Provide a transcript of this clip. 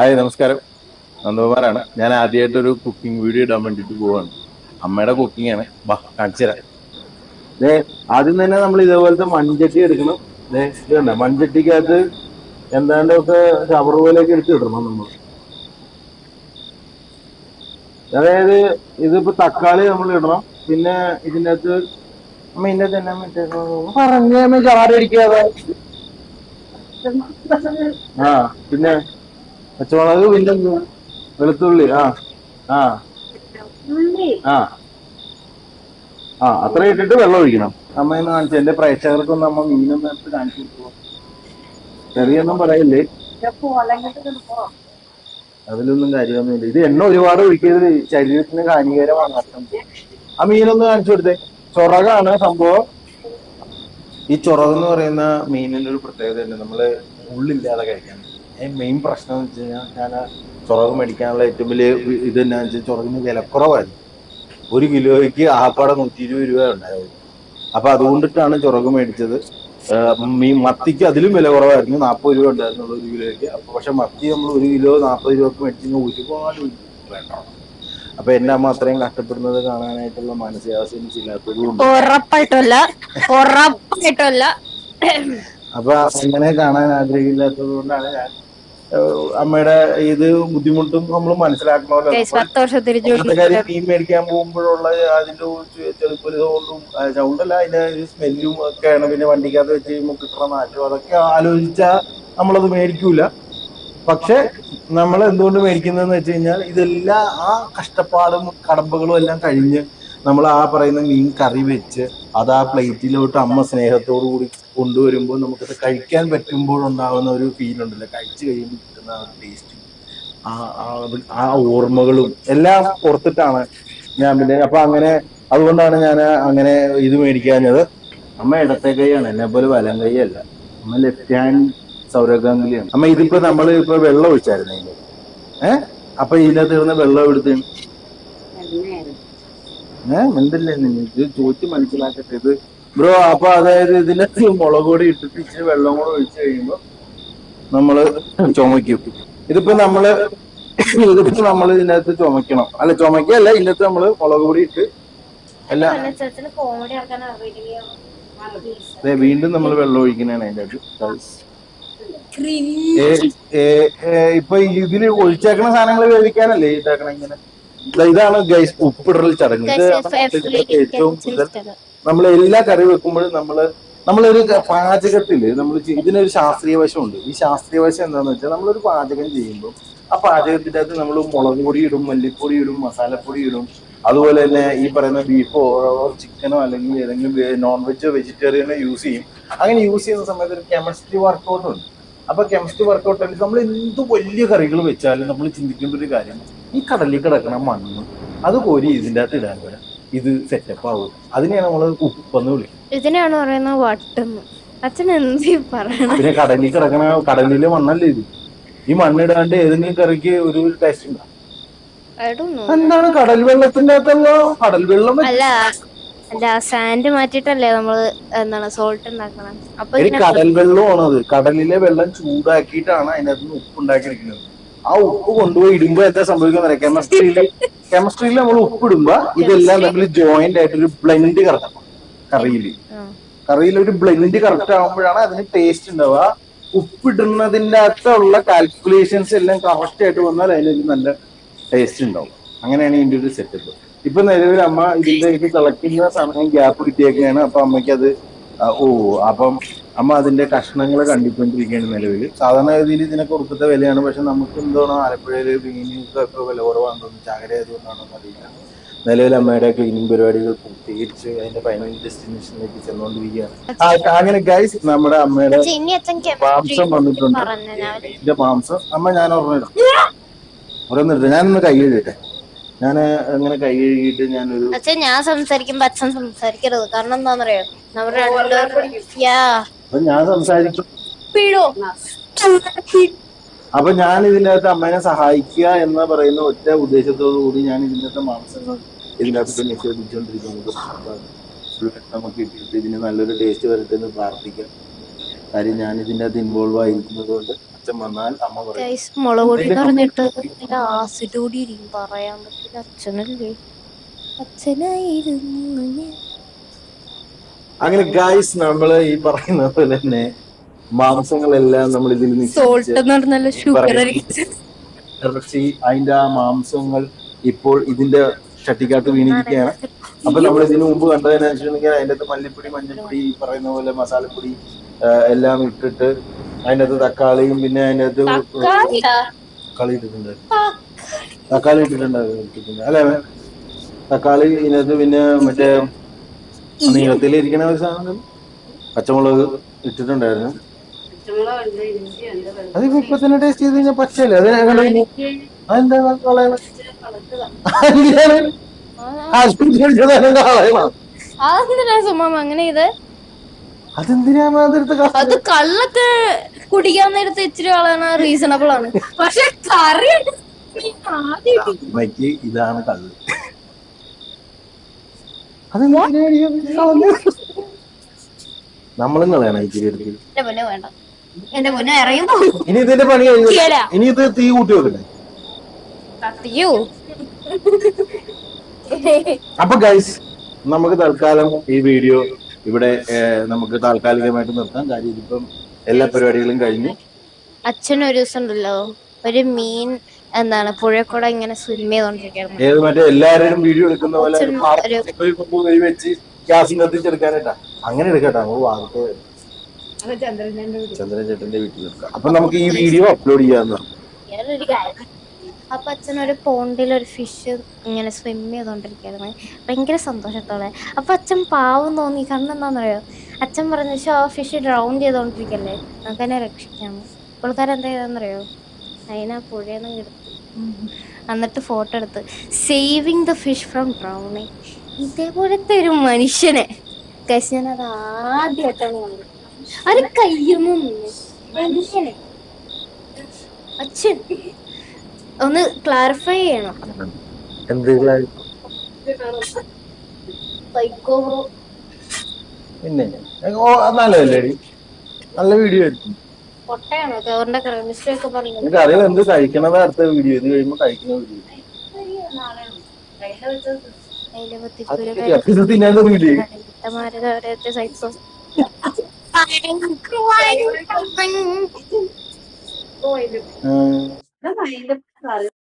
Hi നമസ്കാരം. നന്ദകുമാറാണ്. ഞാൻ ആദ്യമായിട്ട് ഒരു കുക്കിംഗ് വീഡിയോ ഇടാൻ വേണ്ടിയിട്ട് പോവാണ്. അമ്മയുടെ കുക്കിംഗ് ആണ്. വാ കാണിച്ചു ദേ ആദ്യം തന്നെ നമ്മൾ ഇതേപോലത്തെ മൺചട്ടി എടുക്കണം. ദേ ഇത് കണ്ടോ? മൺചട്ടിക്കകത്ത് എന്താണ്ടൊക്കെ ഷവർ പോലെയൊക്കെ എടുത്ത് ഇടണം നമ്മൾ. അതായത് ഇതിപ്പോ തക്കാളി നമ്മൾ ഇടണം. പിന്നെ ഇതിന്റെ അകത്ത് അമ്മ ഇതിന്റെ എന്നാ മറ്റേ പറഞ്ഞ ചാറടിക്കാതെ ആ പിന്നെ പച്ചമുളക് പിന്നെ? വെളുത്തുള്ളി ആ ആ. ആ. ആ അത്ര ഇട്ടിട്ട് വെള്ളം ഒഴിക്കണം. അമ്മ എന്ന് കാണിച്ചു എന്റെ പ്രേക്ഷകർക്കൊന്നും അമ്മ മീനൊന്നും എടുത്ത് കാണിച്ചു കൊടുക്കുമോ ചെറിയൊന്നും പറയില്ലേ? അതിലൊന്നും കാര്യമൊന്നുമില്ല. ഇത് എണ്ണ ഒരുപാട് ഒഴിക്കരുത്. ശരീരത്തിന് ഹാനികരമാണ് അർത്ഥം ആ മീനൊന്ന് കാണിച്ചു കൊടുത്തേ. ചൊറകാണ് സംഭവം. ഈ ചൊറകെന്ന് പറയുന്ന മീനിന്റെ ഒരു പ്രത്യേകത ഉണ്ട് നമ്മൾ ഉള്ളില്ലാതെ കഴിക്കാൻ മെയിൻ പ്രശ്നം എന്ന് വെച്ച് കഴിഞ്ഞാൽ ഞാൻ ചുറക് മേടിക്കാനുള്ള ഏറ്റവും വലിയ ഇത് എന്നാന്ന് വെച്ചാൽ ചൊറകിന് വിലക്കുറവായിരുന്നു. ഒരു കിലോയ്ക്ക് ആപ്പാടെ നൂറ്റി ഇരുപത് രൂപ ഉണ്ടായത് അപ്പൊ അതുകൊണ്ടിട്ടാണ് ചൊറക് മേടിച്ചത്. ഈ മീൻ മത്തിക്ക് അതിലും വില കുറവായിരുന്നു. നാൽപ്പത് രൂപ ഉണ്ടായിരുന്നുള്ളൂ ഒരു കിലോയ്ക്ക്. അപ്പൊ പക്ഷെ മത്തി നമ്മൾ ഒരു കിലോ നാൽപ്പത് രൂപക്ക് മേടിച്ച് ഒരുപാട് വേണ്ട. അപ്പൊ എന്റെ അമ്മ അത്രയും കഷ്ടപ്പെടുന്നത് കാണാനായിട്ടുള്ള മാനസികാവസ്ഥ എനിക്കില്ലാത്തത് കൊണ്ട് ഉറപ്പായിട്ടല്ല ഉറപ്പായിട്ടല്ല അപ്പൊ അങ്ങനെ കാണാൻ ആഗ്രഹമില്ലാത്തത് കൊണ്ടാണ് ഞാൻ അമ്മയുടെ ഇത് ബുദ്ധിമുട്ടും നമ്മൾ മനസ്സിലാക്കണമല്ലോ. കാര്യം മീൻ മേടിക്കാൻ പോകുമ്പോഴുള്ള അതിന്റെ ചെളിപ്പൊരുതുകൊണ്ടും ചൗണ്ടല്ല അതിന്റെ സ്മെല്ലും ഒക്കെയാണ്. പിന്നെ വണ്ടിക്കകത്ത് വെച്ച് കഴിയുമ്പോൾ കിട്ടുന്ന മാറ്റം അതൊക്കെ ആലോചിച്ചാൽ നമ്മളത് മേടിക്കൂല. പക്ഷെ നമ്മൾ എന്തുകൊണ്ട് മേടിക്കുന്നതെന്ന് വെച്ച് കഴിഞ്ഞാൽ ഇതെല്ലാം ആ കഷ്ടപ്പാടും കടമ്പകളും എല്ലാം കഴിഞ്ഞ് നമ്മൾ ആ പറയുന്ന മീൻ കറി വെച്ച് അത് ആ പ്ലേറ്റിലോട്ട് അമ്മ സ്നേഹത്തോടു കൂടി കൊണ്ടുവരുമ്പോൾ നമുക്കത് കഴിക്കാൻ പറ്റുമ്പോഴുണ്ടാകുന്ന ഒരു ഫീൽ ഉണ്ടല്ലോ. കഴിച്ചു കഴിയുമ്പോൾ കിട്ടുന്ന ആ ടേസ്റ്റും ആ ഓർമ്മകളും എല്ലാം പുറത്തിട്ടാണ് ഞാൻ പിന്നെ അപ്പൊ അങ്ങനെ അതുകൊണ്ടാണ് ഞാൻ അങ്ങനെ ഇത് മേടിക്കാഞ്ഞത്. അമ്മ ഇടത്തെ കൈയാണ് എന്നെ പോലെ വലം കൈയല്ല. അമ്മ ലെഫ്റ്റ് ഹാൻഡ് സൗരഗാംഗുലിയാണ്. അമ്മ ഇതിപ്പോ നമ്മൾ ഇപ്പൊ വെള്ളം ഒഴിച്ചായിരുന്നു അതിന്റെ ഏഹ് അപ്പൊ ഇതിനകത്ത് ഇരുന്ന് വെള്ളം എടുത്ത്. ഏഹ് എന്തല്ലേ നിങ്ങൾക്ക് ചോദിച്ച് മനസ്സിലാക്കട്ടെ. ഇത് ബ്രോ അപ്പൊ അതായത് ഇതിനകത്ത് മുളക് പൊടി ഇട്ടിട്ട് ഇച്ചിരി വെള്ളം കൂടെ ഒഴിച്ചു കഴിയുമ്പോ നമ്മൾ ചുമയ്ക്കും ഇതിപ്പോ നമ്മൾ ഇതിപ്പോ നമ്മൾ ഇതിനകത്ത് ചുമക്കണം അല്ല ചുമക്കല്ല ഇതിനകത്ത് നമ്മൾ മുളക് പൊടി ഇട്ട് അല്ല അതെ വീണ്ടും നമ്മൾ വെള്ളം ഒഴിക്കണാണ് അതിന്റെ ഇപ്പൊ ഇതിൽ ഒഴിച്ചേക്കണ സാധനങ്ങൾ വേവിക്കാനല്ലേ ഇതാക്കണ ഇങ്ങനെ ഇതാണ് ഗൈസ് ഉപ്പിടൽ ചടങ്ങ് ഇത് ഏറ്റവും കൂടുതൽ നമ്മൾ എല്ലാ കറി വെക്കുമ്പോഴും നമ്മൾ നമ്മളൊരു പാചകത്തിൽ നമ്മൾ ഇതിനൊരു ശാസ്ത്രീയ വശമുണ്ട്. ഈ ശാസ്ത്രീയ വശം എന്താണെന്ന് വെച്ചാൽ നമ്മളൊരു പാചകം ചെയ്യുമ്പോൾ ആ പാചകത്തിന്റെ അകത്ത് നമ്മൾ മുളക് പൊടി ഇടും മല്ലിപ്പൊടി ഇടും മസാലപ്പൊടി ഇടും. അതുപോലെ തന്നെ ഈ പറയുന്ന ബീഫോ ചിക്കനോ അല്ലെങ്കിൽ ഏതെങ്കിലും നോൺ വെജോ വെജിറ്റേറിയനോ യൂസ് ചെയ്യും. അങ്ങനെ യൂസ് ചെയ്യുന്ന സമയത്ത് ഒരു കെമിസ്ട്രി വർക്കൗട്ട് ഉണ്ട്. അപ്പൊ കെമിസ്ട്രി വർക്കൗട്ട് നമ്മൾ എന്ത് വലിയ കറികൾ വെച്ചാലും നമ്മൾ ചിന്തിക്കേണ്ട ഒരു കാര്യം ഈ കടലിൽ കിടക്കണ മണ്ണ് അത് കോരി ഇതിന്റെ അകത്ത് ഇടാൻ വരാം. ഇത് സെറ്റപ്പ് ആവും അതിനെയാണ് നമ്മൾ ഉപ്പെന്ന് വിളിക്കുന്നത്. ഇതിനാണ് പറയുന്നത് വട്ടെന്ന്. അച്ഛൻ എന്ത് പറയണം? പിന്നെ കടലിൽ കിടക്കണ കടലിലെ മണ്ണല്ലേ ഇത്? ഈ മണ്ണിടാണ്ട് ഏതെങ്കിലും കറിക്ക് ഒരു ടേസ്റ്റ് ഉണ്ടോ? എന്താണ് കടൽ വെള്ളത്തിന്റെ അകത്തല്ലോ? കടൽ വെള്ളം അല്ല അല്ല സാൻഡ് മാറ്റിട്ടല്ലേ നമ്മൾ എന്താണ് സോൾട്ട് ഉണ്ടാക്കണം അപ്പൊ ഒരു ഇതിനെ കടൽ വെള്ളമാണ് അത് കടലിലെ വെള്ളം ചൂടാക്കിയിട്ടാണ് അതിനകത്ത് നിന്ന് ഉപ്പ് ഉണ്ടാക്കിയിരിക്കുന്നത്. ആ ഉപ്പ് കൊണ്ടുപോയി ഇടുമ്പോ എന്താ സംഭവിക്കുന്നത് കെമിസ്ട്രിയിൽ കെമിസ്ട്രിയിൽ നമ്മൾ ഉപ്പിടുമ്പോ ഇതെല്ലാം തമ്മിൽ ജോയിന്റ് ആയിട്ട് ഒരു ബ്ലെൻഡ് കറക്റ്റ് കറിയിൽ. കറിയിൽ ഒരു ബ്ലെൻഡ് കറക്റ്റ് ആകുമ്പോഴാണ് അതിന് ടേസ്റ്റ് ഉണ്ടാവുക ഉപ്പിടുന്നതിന്റെ അകത്തുള്ള കാൽക്കുലേഷൻസ് എല്ലാം കറക്റ്റ് ആയിട്ട് വന്നാൽ അതിനൊരു നല്ല ടേസ്റ്റ് ഉണ്ടാവും അങ്ങനെയാണ് ഇതിന്റെ ഒരു സെറ്റപ്പ് ഇപ്പൊ നിലവിൽ അമ്മ ഇതിന്റെ ഇത് തിളയ്ക്കുന്ന സമയം ഗ്യാപ്പ് കിട്ടിയേക്കാണ് അപ്പൊ അമ്മയ്ക്ക് അത് ഓ അപ്പം അമ്മ അതിന്റെ കഷ്ണങ്ങൾ കണ്ടിക്കൊണ്ടിരിക്കുകയാണ് നിലവിൽ സാധാരണ ഗതിയിൽ ഇതിനൊക്കെ ഉറുക്കത്തെ വിലയാണ്. പക്ഷെ നമുക്ക് എന്താണ് ആലപ്പുഴയിൽ മീനുകൾക്ക് ഒക്കെ വില കുറവാണെന്ന് തോന്നുന്നു. ചാകര ആയതുകൊണ്ടാണോ അറിയില്ല. നിലവിൽ അമ്മയുടെ ക്ലീനിങ് പരിപാടികൾ പൂർത്തീകരിച്ച് അതിന്റെ ഫൈനൽ ഡെസ്റ്റിനേഷനിലേക്ക് ചെന്നുകൊണ്ടിരിക്കുകയാണ്. ആ, അങ്ങനെ ഗൈസ് നമ്മുടെ അമ്മയുടെ മാംസം വന്നിട്ടുണ്ട്. എന്റെ മാംസം. അമ്മ ഞാൻ ഓർമ്മയിടാം ഓരോന്നിട്ട് ഞാനൊന്ന് കൈ കഴുകട്ടെ ഞാൻ അങ്ങനെ കൈ കഴുകിയിട്ട് ഞാനൊരു അച്ഛൻ ഞാൻ സംസാരിക്കുമ്പോ അച്ഛൻ സംസാരിക്കരുത്. കാരണം എന്താണെന്നറിയോ നമ്മൾ രണ്ടുപേരും യാ. അപ്പൊ ഞാൻ സംസാരിക്കും. പിഴോ അപ്പൊ ഞാൻ ഇതിനകത്ത് അമ്മേനെ സഹായിക്കുക എന്ന് പറയുന്ന ഒറ്റ ഉദ്ദേശത്തോടു കൂടി ഞാൻ ഇതിനകത്ത് മാംസങ്ങൾ ഇതിനകത്ത് നിക്ഷേപിച്ചുകൊണ്ടിരിക്കുന്നത് നമുക്ക് ഇട്ടിട്ട് ഇതിന് നല്ലൊരു ടേസ്റ്റ് വരട്ടെ എന്ന് പ്രാർത്ഥിക്കാം. കാര്യം ഞാൻ ഇതിന്റെ അകത്ത് ഇൻവോൾവ് ആയിരിക്കുന്നത് കൊണ്ട് അച്ഛൻ വന്നാൽ അമ്മ പറയും. ഗൈസ് മുളക് പൊടി പറഞ്ഞിട്ട് ആസിഡ് കൂടി ഇരിക്കും. പറയാൻ പറ്റില്ല. അച്ഛനല്ലേ? അച്ഛനായിരുന്നു ഞാൻ. അങ്ങനെ ഗായ്സ് നമ്മൾ ഈ പറയുന്ന പോലെ തന്നെ മാംസങ്ങളെല്ലാം നമ്മൾ ഇതിൽ ഇറച്ചി അതിന്റെ ആ മാംസങ്ങൾ ഇപ്പോൾ ഇതിന്റെ ചട്ടിക്കാട്ട് വീണിരിക്കുകയാണ്. അപ്പൊ നമ്മൾ ഇതിനു മുമ്പ് കണ്ടതെന്ന് വെച്ചിട്ടുണ്ടെങ്കിൽ അതിന്റെ അകത്ത് മല്ലിപ്പൊടി മഞ്ഞൾപ്പൊടി ഈ പറയുന്ന പോലെ മസാലപ്പൊടി എല്ലാം ഇട്ടിട്ട് അതിന്റെ അകത്ത് തക്കാളിയും പിന്നെ അതിനകത്ത് തക്കാളി ഇട്ടിട്ടുണ്ട്. തക്കാളി ഇട്ടിട്ടുണ്ടായിരുന്നു ഇട്ടിട്ടുണ്ട്. അല്ലേ? തക്കാളി ഇതിനകത്ത് പിന്നെ മറ്റേ നീളത്തിലിരിക്കണ ഒരു സാധനം പച്ചമുളക് ഇട്ടിട്ടുണ്ടായിരുന്നു. അതിപ്പോ ഇപ്പൊ തന്നെ ടേസ്റ്റ് ചെയ്ത് കഴിഞ്ഞാൽ പച്ചയല്ലേ? അത് ഞങ്ങൾ അതെന്താ കളയണം ആശുപത്രി കളയണം അങ്ങനെ ഇത് അതെന്തിനാ അത് കള്ളൊക്കെ കുടിക്കാൻ നേരത്തെ ഇച്ചിരി ആളാണ് റീസണബിൾ ആണ്. പക്ഷെ കറി അമ്മയ്ക്ക് ഇതാണ് കള്ള്? നമ്മളും കളയണം ഇച്ചിരി എടുത്ത്. എന്റെ പൊന്നെ വേണ്ട. എന്റെ പൊന്നെ ഇറങ്ങി ഇനി ഇതിന്റെ പണി. ഇനി ഇത് തീ കൂട്ടി വെക്കട്ടെ കത്തിയോ? അപ്പൊ ഗൈസ് നമുക്ക് തൽക്കാലം ഈ വീഡിയോ ഇവിടെ നമുക്ക് താൽക്കാലികമായിട്ട് നിർത്താം. കാര്യം ഇതിപ്പം എല്ലാ പരിപാടികളും കഴിഞ്ഞു. അച്ഛൻ ഒരു ദിവസം ഉണ്ടല്ലോ ഒരു മീൻ എന്താണ് പുഴക്കൂടെ ഇങ്ങനെ സ്വിം ചെയ്തോണ്ടിരിക്കുന്നു ഏത് മറ്റേ എല്ലാവരും വീഡിയോ എടുക്കുന്ന പോലെ ഒരു- വെച്ച് ഗ്യാസ് കത്തിച്ചെടുക്കാനായിട്ടാ. അങ്ങനെ എടുക്കട്ടെ നമുക്ക് വാർത്ത ചന്ദ്രൻ ചേട്ടന്റെ വീട്ടിൽ. എടുക്കാം. അപ്പൊ നമുക്ക് ഈ വീഡിയോ അപ്ലോഡ് ചെയ്യാന്ന് വേറൊരു അപ്പൊ അച്ഛനൊരു ഒരു ഫിഷ് ഇങ്ങനെ സ്വിം ചെയ്തോണ്ടിരിക്കായിരുന്നു. ഭയങ്കര സന്തോഷത്തോടെ. അപ്പൊ അച്ഛൻ പാവം തോന്നി. കാരണം എന്താണെന്നറിയോ അച്ഛൻ പറഞ്ഞു വെച്ചാൽ ആ ഫിഷ് ഡ്രൗൺ ചെയ്തോണ്ടിരിക്കല്ലേ? നമുക്കതിനെ രക്ഷിക്കാം. പുള്ളിക്കാരൻ എന്താ ചെയ്തെന്നറിയോ അതിനെ പുഴയിൽ നിന്ന് എടുത്തു എന്നിട്ട് ഫോട്ടോ എടുത്ത് saving the fish from drowning ഇതേപോലത്തെ ഒരു മനുഷ്യനെ. കഴിച്ച് ഞാൻ അത് ആദ്യമായിട്ടാണ് കണ്ടത്. അത് കയ്യുന്നു എങ്ങനെ അച്ഛൻ. ഒന്ന് ക്ലാരിഫൈ ചെയ്യണം. എന്ത് പിന്നെ നല്ല വീഡിയോ ആയിരിക്കും. എന്ത് കഴിക്കണത് അടുത്ത വീഡിയോ ഇത് കഴിയുമ്പോ കഴിക്കുന്ന വീഡിയോ തിന്നാൻ Got it.